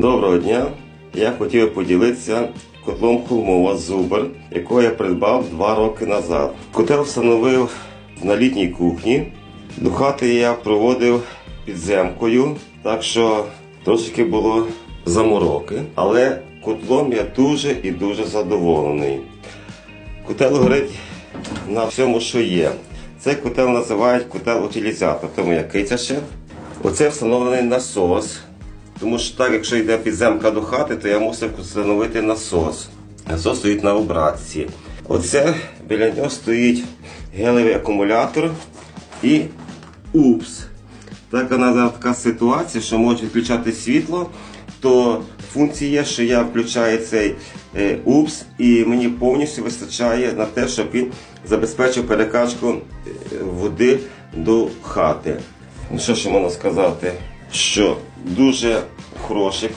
Доброго дня! Я хотів поділитися котлом Холмова Зубр, якого я придбав два роки назад. Котел встановив на літній кухні. До хати я проводив підземкою, так що трошки було замороки. Але котлом я дуже і дуже задоволений. Котел горить на всьому, що є. Цей котел називають котел утилізатор, тому як кицяше. Оце встановлений насос. Тому що так, якщо йде підземка до хати, то я мусив встановити насос. Насос стоїть на обратці. Оце біля нього стоїть гелевий акумулятор і упс. Так зараз така ситуація, що може відключати світло, то функція є, що я включаю цей е, упс і мені повністю вистачає на те, щоб він забезпечив перекачку е, води до хати. Ну що ще можна сказати? Що дуже croce